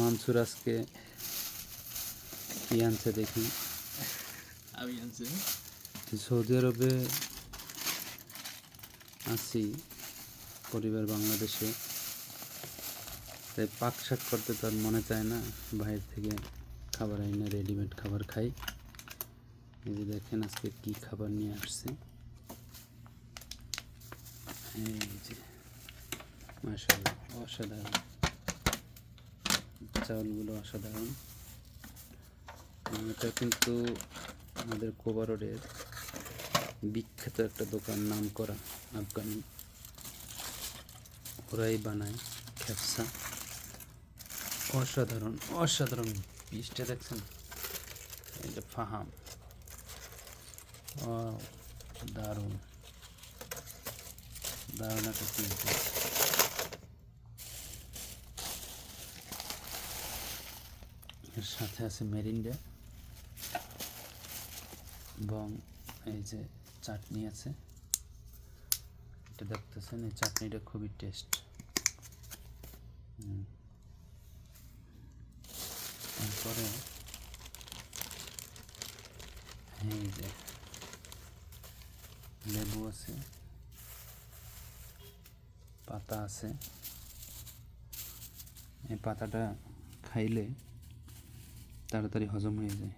মানসুর আজকে কি আনছে দেখি আমি আনছি সৌদি আরবে আছি পরিবার বাংলাদেশে তাই পাক শাক করতে তো আর মনে চায় না বাইরে থেকে খাবার আইনা রেডিমেড খাবার খাই। এই যে দেখেন আজকে কি খাবার নিয়ে আসছে। এই যে মাশাআল্লাহ অসাধারণ। চাউলগুলো অসাধারণ। এটা কিন্তু আমাদের কোবা রোডের বিখ্যাত একটা দোকান নাম করা আফগানি। ওরাই বানায় খেপসা। অসাধারণ অসাধারণ পিসটা দেখছেন? এটা ফাহাম। ও দারুণ। দারুণ একটা পিস। এর সাথে আছে মেরিন্ডা। এবং এই যে চাটনি আছে। এটা দেখতেছেন, এই চাটনিটা খুবই টেস্ট তারপরে এই যে লেবু আছে, পাতা আছে। এই পাতাটা খাইলে তাড়াতাড়ি হজম হয়ে যায়।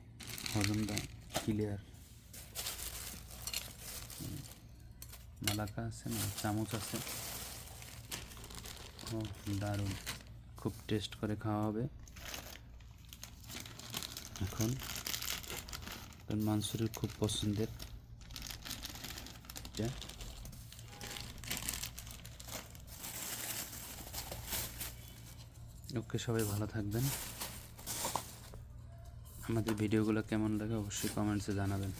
হজমটা ক্লিয়ার মালাকা আছে না? চামচ আছে। ও, দারুণ। খুব টেস্ট করে খাওয়া হবে। এখন মানসুরের খুব পছন্দের। ওকে, সবাই ভালো থাকবেন। আমাদের ভিডিওগুলো কেমন লাগে অবশ্যই কমেন্টসে জানাবেন।